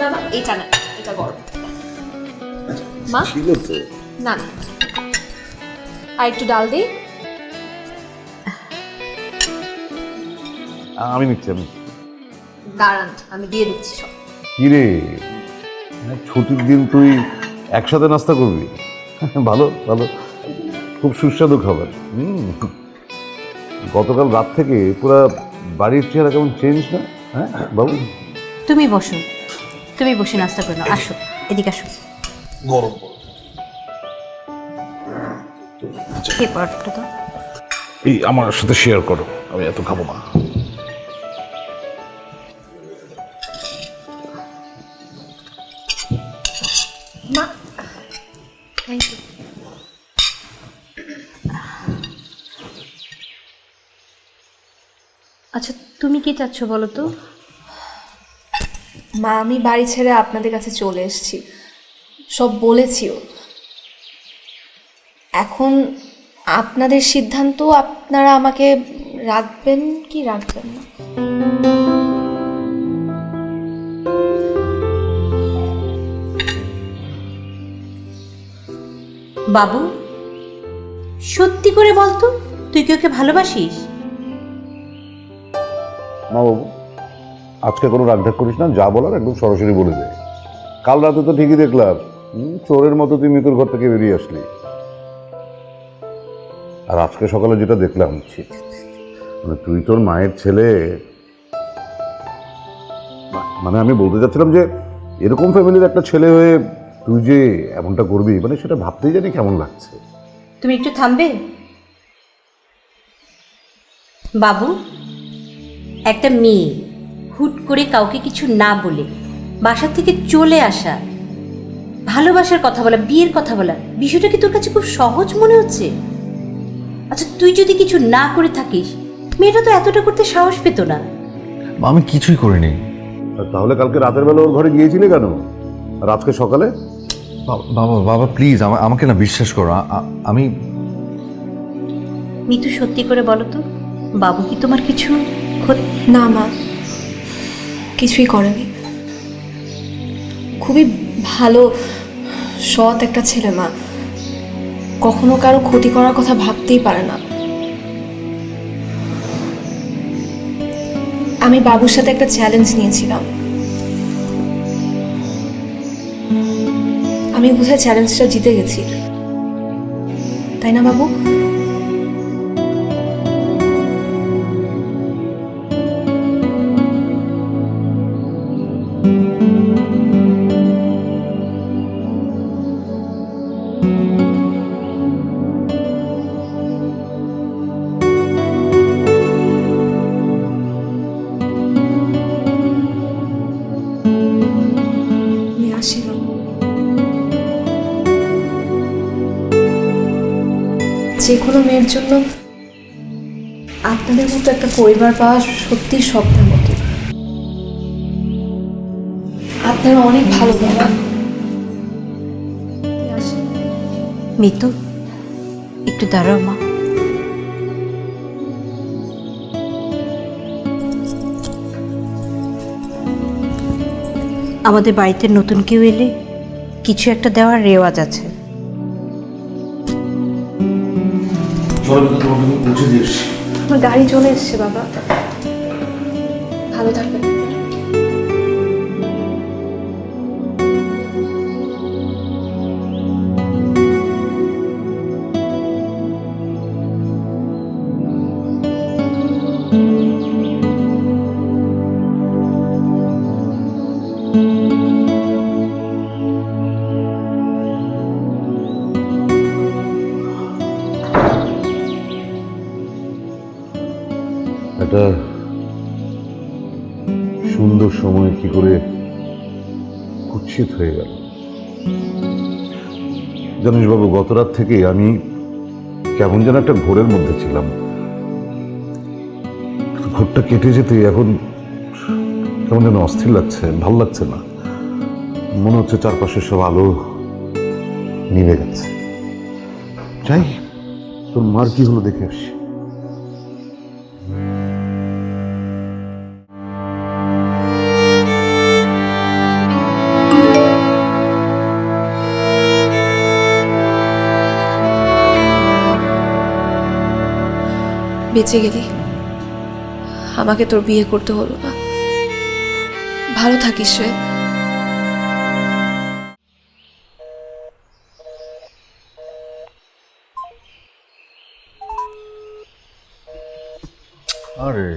বাবা এটা না এটা গরম। মা? ছিল তো। না না। আর একটু ডাল দিই? আমি নিচ্ছি আমি। দাঁড়ান আমি দিয়ে দিচ্ছি সব। কিরে হ্যাঁ, ছুটির দিন তুই একসাথে নাস্তা করবি? ভালো ভালো। খুব সুস্বাদু খাবার। হুম। গতকাল রাত থেকে পুরো বাড়ির চেহারা কেমন চেঞ্জ না? হ্যাঁ বাবু? তুমি বসো। তুমি বসে নাস্তা করে নাও। আসো এদিকে আসো। গরম পরোটাটা তো এই আমার সাথে শেয়ার করো আমি এত খাব না। মা থ্যাংক ইউ আচ্ছা তুমি কি চাচ্ছ বলো তো? মা আমি বাড়ি ছেড়ে আপনাদের কাছে চলে এসেছি। সব বলেছিও এখন আপনাদের সিদ্ধান্ত আপনারা আমাকে রাখবেন কি রাখবেন না? বাবু সত্যি করে বলতো তুই কি ওকে ভালোবাসিস? মা বাবু। আজকে কোনো রাগঢাক করিস না, যা বলার একদম সরাসরি বলে দে। কাল রাতে তো ঠিকই দেখলাম চোরের মতো তুই মৃত্যুর ঘর থেকে বেরিয়ে আসলি। আর আজকে সকালে যেটা দেখলাম মানে তুই তোর মায়ের ছেলে। মানে আমি বলতে চাচ্ছিলাম যে, এরকম ফ্যামিলির একটা ছেলে হয়ে তুই যে এমনটা করবি মানে সেটা ভাবতেই জানি কেমন লাগছে। তুমি একটু থামবে? বাবু, একটা মেয়ে। হুট করে কাউকে কিছু না বলে বাসা থেকে চলে আসা ভালোবাসার কথা বলা বিয়ের কথা বলা বিষয়টা কি তোর কাছে খুব সহজ মনে হচ্ছে? আচ্ছা তুই যদি কিছু না করে থাকিস মেয়েটা তো এতটা করতে সাহস পেত না। আমি কিছুই করিনি। তাহলে কালকে রাতের বেলা ওর ঘরে গিয়েছিলে কেন? আর আজকে সকালে? বাবা বাবা প্লিজ আমাকে না বিশ্বাস করো আমি মিতু সত্যি করে বলো তো বাবু কি তোমার কিছু ক্ষতি না মা। কিছুই করেনি। খুবই ভালো, সৎ একটা ছেলে মা। কখনো কারও ক্ষতি করার কথা ভাবতেই পারে না। আমি বাবুর সাথে একটা চ্যালেঞ্জ নিয়েছিলাম। আমি বোধহয় চ্যালেঞ্জটা জিতে গেছি। তাই না বাবু? যে কোনো মেয়ের জন্য আপনাদের মতো একটা পরিবার পাওয়া সত্যি স্বপ্নের মতো। আপনারা অনেক ভালো মিতু, একটু দাঁড়াও মা। আমাদের বাড়িতে নতুন কেউ এলে কিছু একটা দেওয়ার রেওয়াজ আছে। পৌঁছে দিয়েছি আমার গাড়ি চলে এসছে বাবা। ভালো থাকবেন। একটা সুন্দর সময় কি করে কুৎসিত হয়ে গেল। জানিস বাবু গত রাত থেকে আমি কেমন যেন একটা ঘোরের মধ্যে ছিলাম। ঘোরটা কেটে যেতে এখন কেমন যেন অস্থির লাগছে, ভালো লাগছে না। মনে হচ্ছে চারপাশে সব আলো নিভে গেছে। যাই, তোর মার কি হলো দেখে আসি। বেঁচে গেলি। আমাকে তোর বিয়ে করতে হলো না। ভালো থাকিস রে আরে